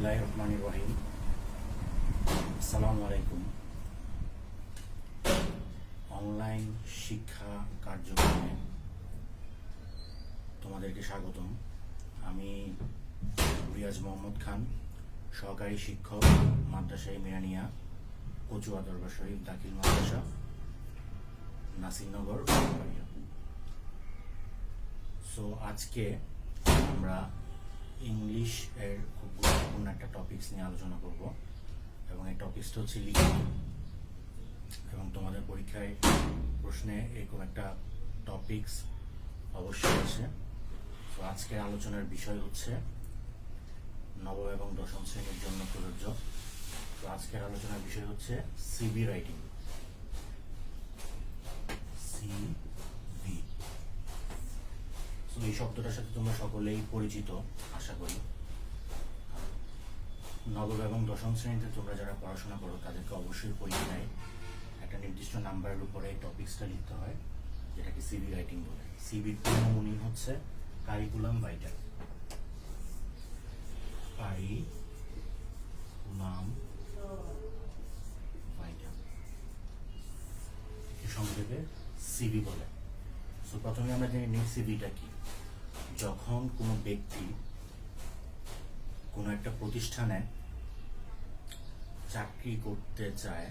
বিসমিল্লাহ রহমান রহিম। আলাইকুম। অনলাইন শিক্ষা কার্যক্রমে তোমাদেরকে স্বাগতম। আমি রিয়াজ মোহাম্মদ খান, সহকারী শিক্ষক, মাদ্রাসায় মিরানিয়া, কচুয়া দরবার শরীফ, দাখিল মাদ্রাসা, নাসিরনগর সো আজকে আমরা ইংলিশ এর খুব গুরুত্বপূর্ণ একটা টপিকস নিয়ে আলোচনা করব। এবং এই টপিকসটা হচ্ছে লিখিত এবং তোমাদের পরীক্ষায় প্রশ্নে এরকম একটা টপিকস অবশ্যই আছে। তো আজকের আলোচনার বিষয় হচ্ছে নবম এবং দশম শ্রেণির জন্য প্রযোজ্য। তো আজকের আলোচনার বিষয় হচ্ছে সিবি রাইটিং তো এই শব্দটার সাথে তোমরা সকলেই পরিচিত, আশা করি। নবম এবং দশম শ্রেণীতে তোমরা যারা পড়াশোনা করো, তাদেরকে অবশ্যই পরীক্ষায় একটা নির্দিষ্ট নাম্বারের উপরে এই টপিক্সটা লিখতে হয়, যেটাকে সিবি রাইটিং বলে। পূর্ণ মিনিং হচ্ছে কারিকুলাম ভাইটাল কারিকুলাম সংক্ষেপে সিবি বলে। সো প্রথমে আমরা জানি নিই সিবিটা কি। যখন কোনো ব্যক্তি কোনো একটা প্রতিষ্ঠানে চাকরি করতে চায়,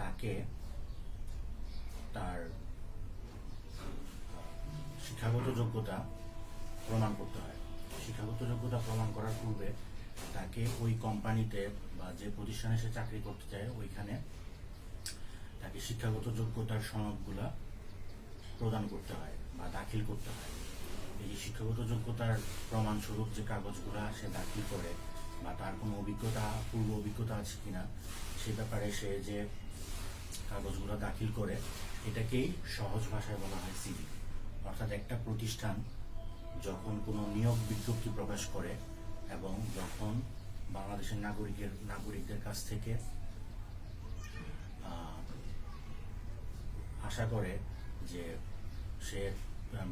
তাকে তার শিক্ষাগত যোগ্যতা প্রমাণ করতে হয়। শিক্ষাগত যোগ্যতা প্রমাণ করার পূর্বে তাকে ওই কোম্পানিতে বা যে প্রতিষ্ঠানে সে চাকরি করতে চায়, ওইখানে তাকে শিক্ষাগত যোগ্যতার সনদগুলা প্রদান করতে হয় বা দাখিল করতে হয়। এই শিক্ষাগত যোগ্যতার প্রমাণস্বরূপ যে কাগজগুলা সে দাখিল করে বা তার কোনো অভিজ্ঞতা, পূর্ব অভিজ্ঞতা আছে কিনা, সে ব্যাপারে সে যে কাগজগুলো দাখিল করে, এটাকেই সহজ ভাষায় বলা হয় সিবি অর্থাৎ একটা প্রতিষ্ঠান যখন কোনো নিয়োগ বিজ্ঞপ্তি প্রকাশ করে এবং যখন বাংলাদেশের নাগরিকের, নাগরিকদের কাছ থেকে আশা করে যে সে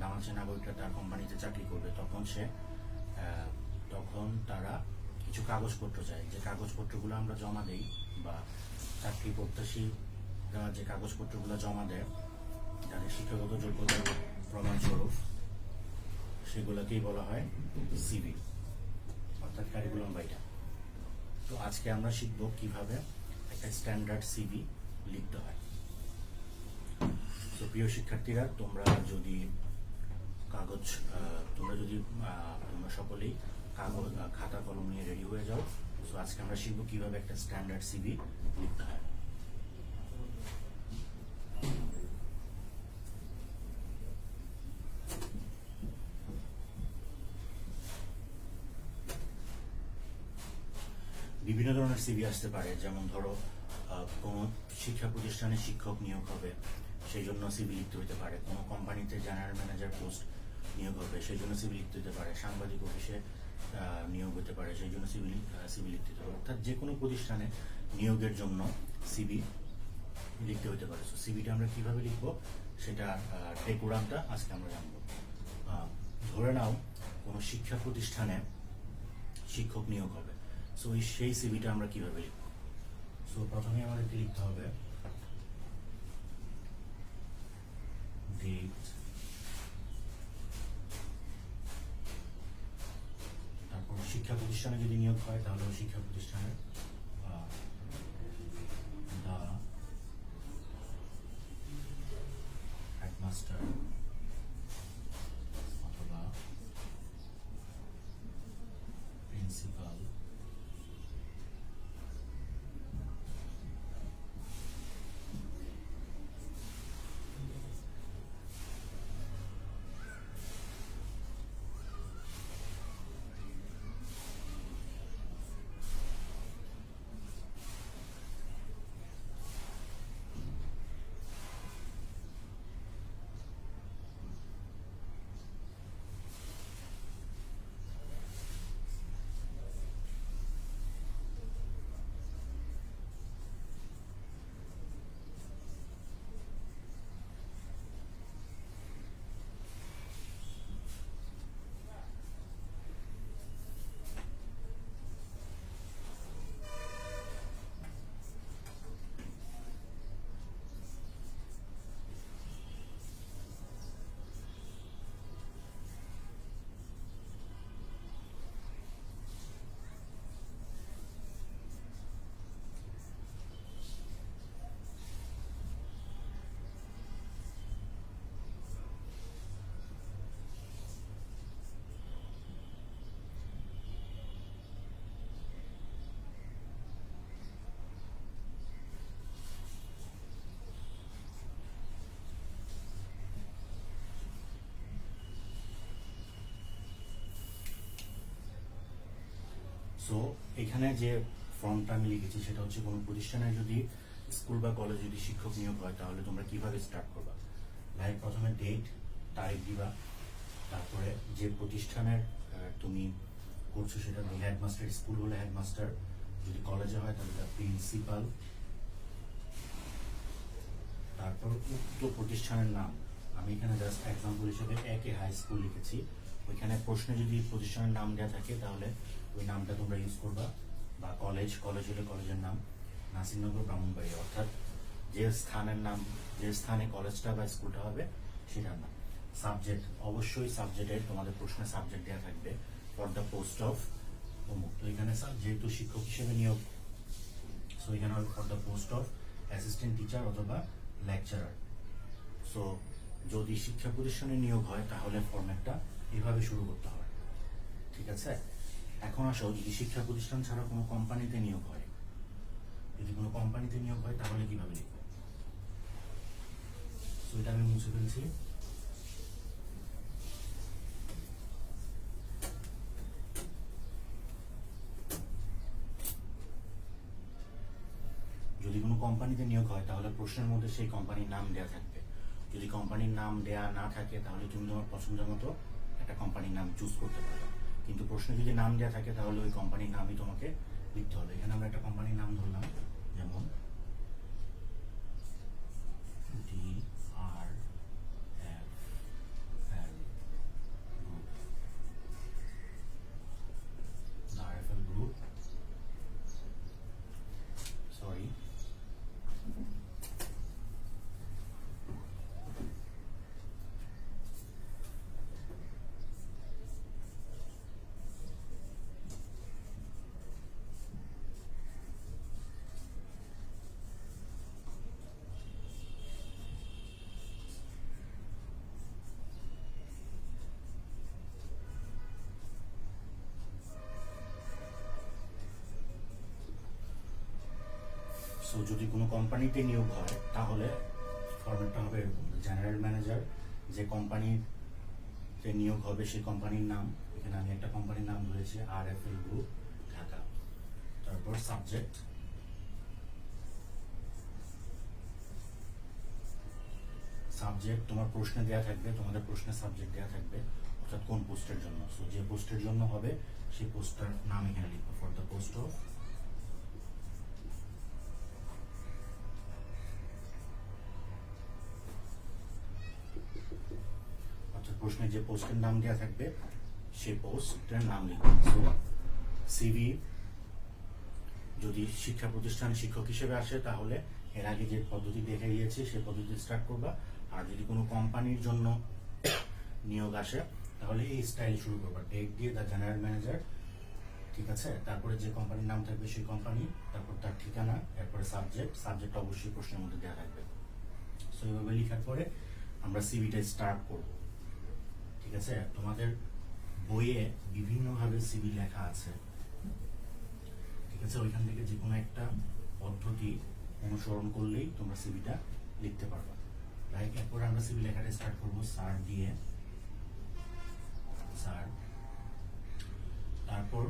বাংলাদেশের নাগরিকরা তার কোম্পানিতে চাকরি করবে, তখন সে তখন তারা কিছু কাগজপত্র চায়। যে কাগজপত্রগুলো আমরা জমা দেই বা চাকরি প্রত্যাশীরা যে কাগজপত্রগুলো জমা দেয় তাদের শিক্ষাগত যোগ্যতার প্রমাণস্বরূপ, সেগুলোকেই বলা হয় সিবি অর্থাৎ কারিকুলাম বাইটা তো আজকে আমরা শিখব কীভাবে একটা স্ট্যান্ডার্ড সিবি লিখতে হয়। তো প্রিয় শিক্ষার্থীরা, তোমরা যদি কাগজ তোমরা যদি তোমরা সকলেই কাগজ খাতা, কলম নিয়ে রেডি হয়ে যাও। তো আজকে আমরা শিখব কীভাবে একটা স্ট্যান্ডার্ড সিবি লিখতে হয়। বিভিন্ন ধরনের সিবি আসতে পারে, যেমন ধরো কোনো শিক্ষা প্রতিষ্ঠানে শিক্ষক নিয়োগ হবে, সেই জন্য সিবি লিখতে হতে পারে। কোনো কোম্পানিতে জেনারেল ম্যানেজার পোস্ট নিয়োগ হবে, সেই জন্য সিবি লিখতে হতে পারে, সাংবাদিক অফিসে নিয়োগ হতে পারে, সেই জন্য সিবি সিবি লিখতে হতে পারে। অর্থাৎ যে কোনো প্রতিষ্ঠানে নিয়োগের জন্য সিবি লিখতে হতে পারে। সো সিবিটা আমরা কীভাবে লিখব? সেটা টেকুরামটা আজকে আমরা জানব। ধরে নাও, কোনো শিক্ষা প্রতিষ্ঠানে শিক্ষক নিয়োগ হবে। সো সেই সিবিটা আমরা কীভাবে লিখব? সো প্রথমে আমাদেরকে লিখতে হবে ডেট তারপর শিক্ষা প্রতিষ্ঠানে যদি নিয়োগ হয় তাহলে ওই শিক্ষা প্রতিষ্ঠানের দা হেডমাস্টার সো এখানে যে ফর্মটা আমি লিখেছি, সেটা হচ্ছে কোনো প্রতিষ্ঠানে যদি স্কুল বা কলেজ যদি শিক্ষক নিয়োগ হয়, তাহলে তোমরা কীভাবে স্টার্ট করবা? লাইক প্রথমে ডেট তারিখ দিবা, তারপরে যে প্রতিষ্ঠানের তুমি করছ সেটা হেডমাস্টার স্কুল হলে হেডমাস্টার যদি কলেজে হয়, তাহলে তার প্রিন্সিপাল তারপর উক্ত প্রতিষ্ঠানের নাম। আমি এখানে জাস্ট এক্সাম্পল হিসেবে একে হাই স্কুল লিখেছি। ওইখানে প্রশ্নে যদি প্রতিষ্ঠানের নাম দেওয়া থাকে, তাহলে ওই নামটা তোমরা ইউজ করবা, বা কলেজ কলেজ হলে কলেজের নাম, নাসিরনগর ব্রাহ্মণবাড়ি অর্থাৎ যে স্থানের নাম, যে স্থানে কলেজটা বা স্কুলটা হবে, সেটার নাম। সাবজেক্ট অবশ্যই সাবজেক্টের তোমাদের প্রশ্নে সাবজেক্ট দেওয়া থাকবে ফর দ্য পোস্ট অফ অমুক। তো এখানে যেহেতু শিক্ষক হিসেবে নিয়োগ সো এখানে হবে for the post of assistant teacher অথবা লেকচারার সো যদি শিক্ষা প্রতিষ্ঠানে নিয়োগ হয়, তাহলে ফর্ম্যাটটা এভাবে শুরু করতে হবে। ঠিক আছে? এখন আসো, যদি শিক্ষা প্রতিষ্ঠান ছাড়া কোনো কোম্পানিতে নিয়োগ হয়, যদি কোনো কোম্পানিতে নিয়োগ হয়, তাহলে কীভাবে লিখব? সো এটা আমি মুছে ফেলছি। যদি কোনো কোম্পানিতে নিয়োগ হয়, তাহলে প্রশ্নের মধ্যে সেই কোম্পানির নাম দেওয়া থাকবে। যদি কোম্পানির নাম দেয়া না থাকে, তাহলে তুমি তোমার পছন্দ মতো একটা কোম্পানির নাম চুজ করতে পারবে কিন্তু প্রশ্নে যদি নাম দেওয়া থাকে তাহলে ওই কোম্পানির নামই তোমাকে লিখতে হবে। এখানে আমরা একটা কোম্পানির নাম ধরলাম, যেমন সো যদি কোনো কোম্পানিতে নিয়োগ হয়, তাহলে ফর্মেটটা হবে এরকম। জেনারেল ম্যানেজার যে কোম্পানির যে নিয়োগ হবে, সেই কোম্পানির নাম, এখানে আমি একটা কোম্পানির নাম ধরেছি R F L group Dhaka তারপর সাবজেক্ট সাবজেক্ট তোমার প্রশ্নে দেওয়া থাকবে, তোমাদের প্রশ্নে সাবজেক্ট দেওয়া থাকবে, অর্থাৎ কোন পোস্টের জন্য। সো যে পোস্টের জন্য হবে, সেই পোস্টটার নাম এখানে লিখব ফর দ্য পোস্ট অফ প্রশ্নে যে পোস্টের নাম দেওয়া থাকবে, সেই পোস্টের নাম লিখবে সো সিভি যদি শিক্ষা প্রতিষ্ঠান শিক্ষক হিসেবে আসে, তাহলে এর আগে যে পদ্ধতি দেখে গিয়েছে, সেই পদ্ধতি স্টার্ট করবা। আর যদি কোনো কোম্পানির জন্য নিয়োগ আসে, তাহলে এই স্টাইল শুরু করবা। ডেট দিয়ে দ্য জেনারেল ম্যানেজার ঠিক আছে? তারপরে যে কোম্পানির নাম থাকবে, সেই কোম্পানি তারপর তার ঠিকানা, এরপরে সাবজেক্ট সাবজেক্ট অবশ্যই প্রশ্নের মধ্যে দেওয়া থাকবে। সো এইভাবে লেখার পরে আমরা সিভিটা স্টার্ট করব। ঠিক আছে? তোমাদের বইয়ে বিভিন্নভাবে সিভি লেখা আছে। ঠিক আছে? ওইখান থেকে যে কোনো একটা পদ্ধতি অনুসরণ করলেই তোমরা সিভিটা লিখতে পারবে। লাইক এরপর আমরা সিভি লেখাটা স্টার্ট করব স্যার দিয়ে। স্যার। তারপর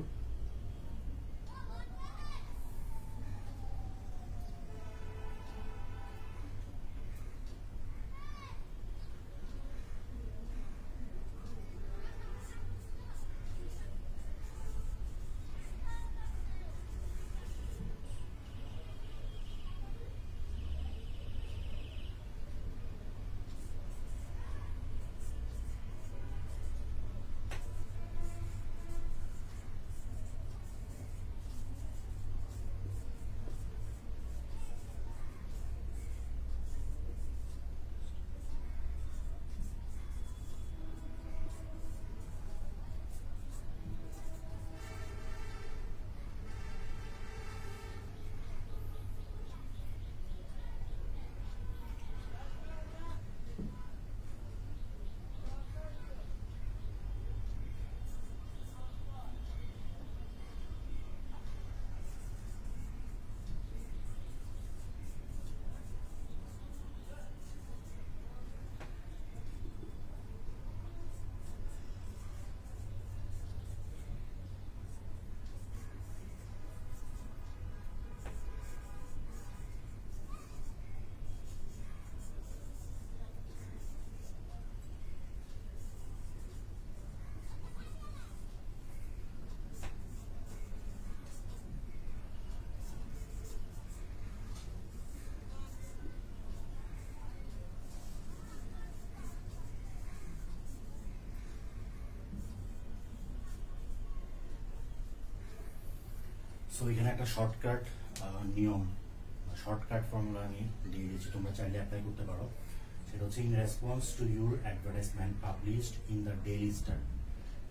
সো এখানে একটা শর্টকাট নিয়ম শর্টকাট ফর্মুলা আমি দিয়ে দিয়েছি। তোমরা চাইলে অ্যাপ্লাই করতে পারো। সেটা হচ্ছে in response to your advertisement published in the Daily Star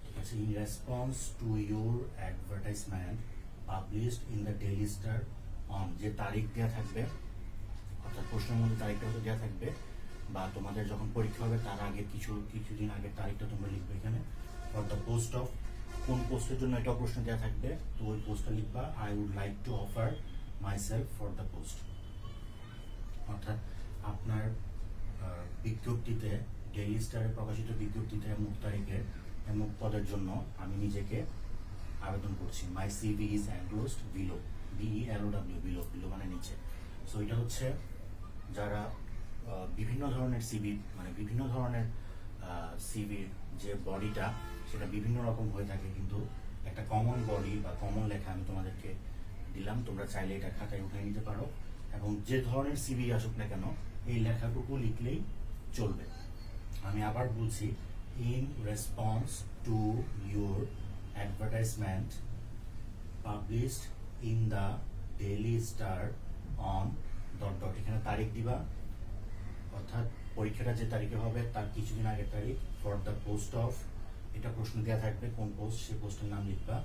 ঠিক আছে? In response to your advertisement published in the Daily Star on যে তারিখ দেওয়া থাকবে, অর্থাৎ প্রশ্নের মধ্যে তারিখটা হয়তো দেওয়া থাকবে, বা তোমাদের যখন পরীক্ষা হবে, তার আগে কিছু, কিছুদিন আগের তারিখটা তোমরা লিখবে এখানে। ফর দ্য পোস্ট অফ কোন পোস্টের জন্য এটাও প্রশ্ন দেওয়া থাকবে, তো ওই পোস্টটা লিখবা I would like to offer my self for the post অর্থাৎ আপনার বিজ্ঞপ্তিতে ডেইলি স্টারে প্রকাশিত বিজ্ঞপ্তিতে অমুক তারিখে অমুক পদের জন্য আমি নিজেকে আবেদন করছি। My CV is enclosed below B E L O W below below মানে নিচে। সো এটা হচ্ছে যারা বিভিন্ন ধরনের সিভি মানে বিভিন্ন ধরনের সিভির যে বডিটা সেটা বিভিন্ন রকম হয়ে থাকে, কিন্তু একটা কমন বডি বা কমন লেখা আমি তোমাদেরকে দিলাম। তোমরা চাইলে এটা খাতায় উঠে নিতে পারো। এবং যে ধরনের সিভি আসুক না কেন, এই লেখাটুকু লিখলেই চলবে। আমি আবার বলছি in response to your advertisement published in the Daily Star on dot dot এখানে তারিখ দিবা, অর্থাৎ পরীক্ষাটা যে তারিখে হবে, তার কিছুদিন আগের তারিখ ফর দ্য পোস্ট অফ এটা প্রশ্ন দেওয়া থাকবে, কোন পোস্ট সেই পোস্টের নাম লিখবা।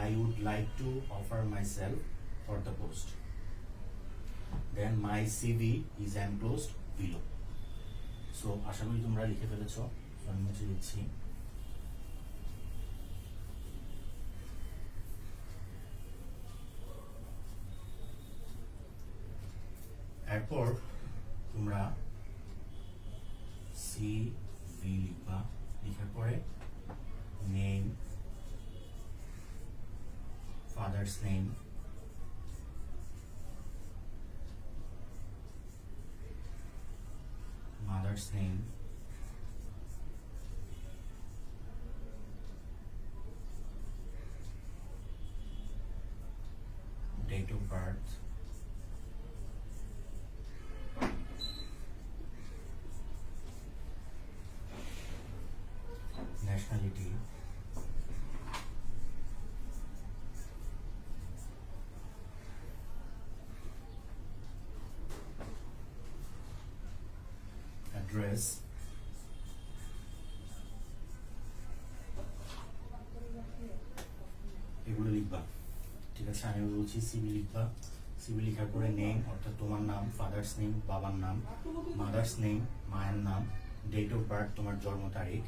I would like to offer my self for the post then my C V is enclosed below so আশা করি তোমরা লিখে ফেলেছো আমি মুছে দিচ্ছি। এরপর তোমরা সি ভি লিখবা। লেখার পরে name, father's name. Mother's name. Date of birth. Address এগুলো লিখবা। ঠিক আছে আমি বলছি সিবি লিখবা। সিবি লেখার পরে নেম অর্থাৎ তোমার নাম ফাদার্স নেম বাবার নাম মাদার্স নেম মায়ের নাম ডেট অফ বার্থ তোমার জন্ম তারিখ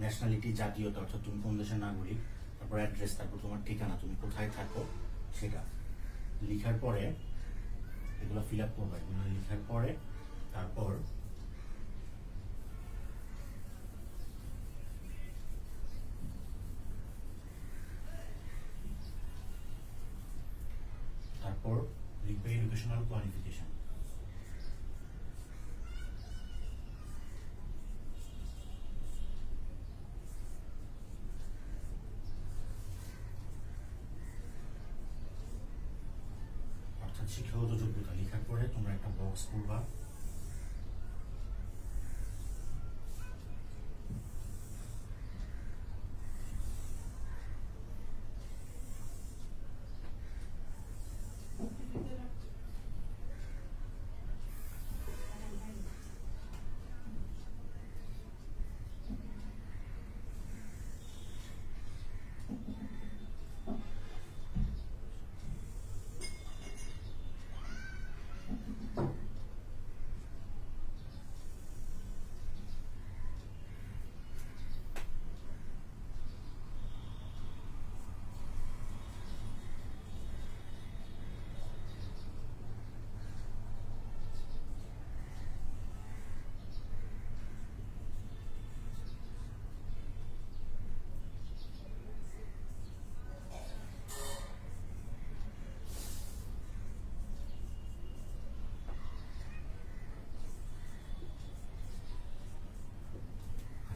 ন্যাশনালিটি জাতীয়তা, অর্থাৎ তুমি কোন দেশের নাগরিক, তারপর অ্যাড্রেস তারপর তোমার ঠিকানা, তুমি কোথায় থাকো, সেটা। লিখার পরে, এগুলো ফিল আপ করবে। এগুলো লিখার পরে তারপর তারপর লিখবে এডুকেশনাল কোয়ালিফিকেশন শিক্ষাগত যোগ্যতা লেখার পরে তোমরা একটা বক্স করবা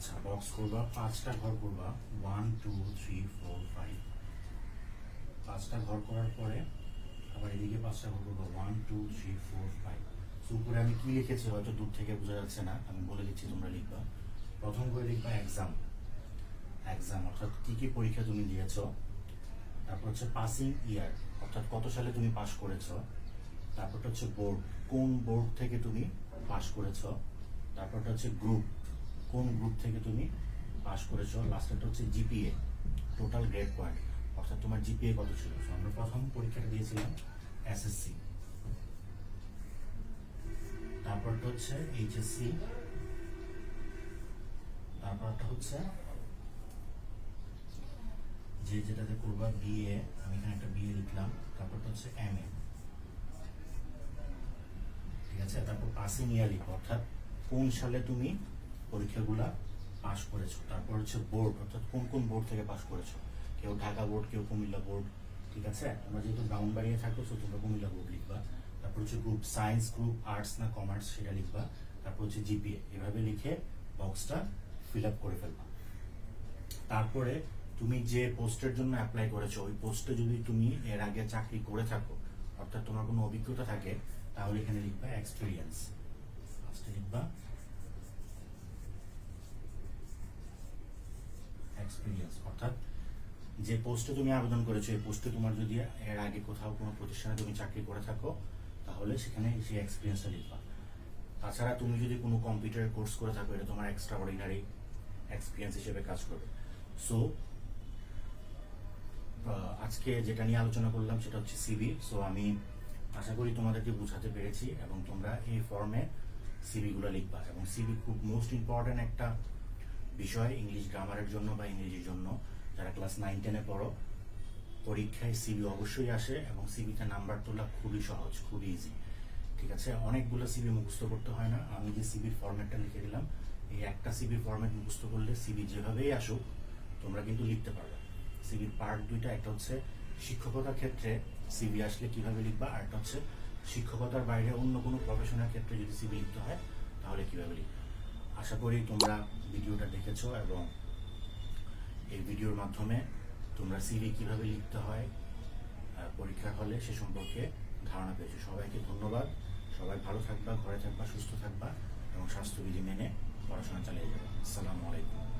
আচ্ছা বক্স করবা পাঁচটা ঘর করবা one two three four five পাঁচটা ঘর করার পরে আবার এদিকে পাঁচটা ঘর করবা one two three four five উপরে আমি কি লিখেছি হয়তো দূর থেকে বোঝা যাচ্ছে না। আমি বলে দিচ্ছি তোমরা লিখবা। প্রথম করে লিখবা এক্সাম এক্সাম অর্থাৎ কি কি পরীক্ষা তুমি দিয়েছ। তারপর হচ্ছে পাসিং ইয়ার অর্থাৎ কত সালে তুমি পাস করেছ। তারপরটা হচ্ছে বোর্ড কোন বোর্ড থেকে তুমি পাস করেছ। তারপরটা হচ্ছে গ্রুপ কোন গ্রুপ থেকে তুমি পাস করেছ? লাস্টেরটা হচ্ছে জিপিএ টোটাল গ্রেড পয়েন্ট অর্থাৎ তোমার জিপিএ কত ছিল? আমরা প্রথম পরীক্ষাটা দিয়েছিলাম এসএসসি তারপরটা হচ্ছে এইচএসসি তারপরটা হচ্ছে যে যেটাতে করবা বিএ আমি এখানে একটা বিএ লিখলাম। তারপরটা হচ্ছে এম এ ঠিক আছে? তারপর পাসিং ইয়ার লিখব, অর্থাৎ কোন সালে তুমি পরীক্ষাগুলা পাস করেছ। তারপর হচ্ছে বোর্ড অর্থাৎ কোন কোন বোর্ড থেকে পাস করেছ? কেউ ঢাকা বোর্ড কেউ কুমিল্লা বোর্ড ঠিক আছে? তোমরা যেহেতু ব্রাউনবাড়িয়ে থাকো তো তোমরা কুমিল্লা বোর্ড লিখবা। তারপর হচ্ছে গ্রুপ সায়েন্স গ্রুপ আর্টস না কমার্স সেটা লিখবা। তারপর হচ্ছে জিপিএ এভাবে লিখে বক্সটা ফিল আপ করে ফেলবা। তারপরে তুমি যে পোস্টের জন্য অ্যাপ্লাই করেছ, ওই পোস্টে যদি তুমি এর আগে চাকরি করে থাকো, অর্থাৎ তোমার কোনো অভিজ্ঞতা থাকে, তাহলে এখানে লিখবা এক্সপিরিয়েন্স ফার্স্টে লিখবা এক্সপিরিয়েন্স অর্থাৎ যে পোস্টে তুমি আবেদন করেছ, এই পোস্টে তোমার যদি এর আগে কোথাও কোনো প্রতিষ্ঠানে তুমি চাকরি করে থাকো, তাহলে সেখানে সেই এক্সপিরিয়েন্সটা লিখবা। তাছাড়া তুমি যদি কোনো কম্পিউটার কোর্স করে থাকো, এটা তোমার এক্সট্রা অর্ডিনারি এক্সপিরিয়েন্স হিসেবে কাজ করবে। সো আজকে যেটা নিয়ে আলোচনা করলাম সেটা হচ্ছে সিবি সো আমি আশা করি তোমাদেরকে বোঝাতে পেরেছি এবং তোমরা এই ফর্মে সিবিগুলো লিখবা এবং সিবি খুব মোস্ট ইম্পর্ট্যান্ট একটা বিষয় ইংলিশ গ্রামারের জন্য বা ইংরেজির জন্য, যারা ক্লাস নাইন টেনে পড়ো, পরীক্ষায় সিবি অবশ্যই আসে এবং সিবিতে নাম্বার তোলা খুবই সহজ, খুবই ইজি ঠিক আছে? অনেকগুলো সিবি মুখস্থ করতে হয় না। আমি যে সিবির ফরম্যাটটা লিখে দিলাম, এই একটা সিবির ফরম্যাট মুখস্থ করলে সিবি যেভাবেই আসুক, তোমরা কিন্তু লিখতে পারবে। সিবির পার্ট দুইটা, একটা হচ্ছে শিক্ষকতার ক্ষেত্রে সিবি আসলে কীভাবে লিখবা, আর একটা হচ্ছে শিক্ষকতার বাইরে অন্য কোনো প্রফেশনের ক্ষেত্রে যদি সিবি লিখতে হয়, তাহলে কীভাবে লিখবে? আশা করি তোমরা ভিডিওটা দেখেছ এবং এই ভিডিওর মাধ্যমে তোমরা সিভি কীভাবে লিখতে হয় পরীক্ষা হলে সে সম্পর্কে ধারণা পেয়েছ। সবাইকে ধন্যবাদ। সবাই ভালো থাকবা, ঘরে থাকবা, সুস্থ থাকবা এবং স্বাস্থ্যবিধি মেনে পড়াশোনা চালিয়ে যাবে। আসসালামু আলাইকুম।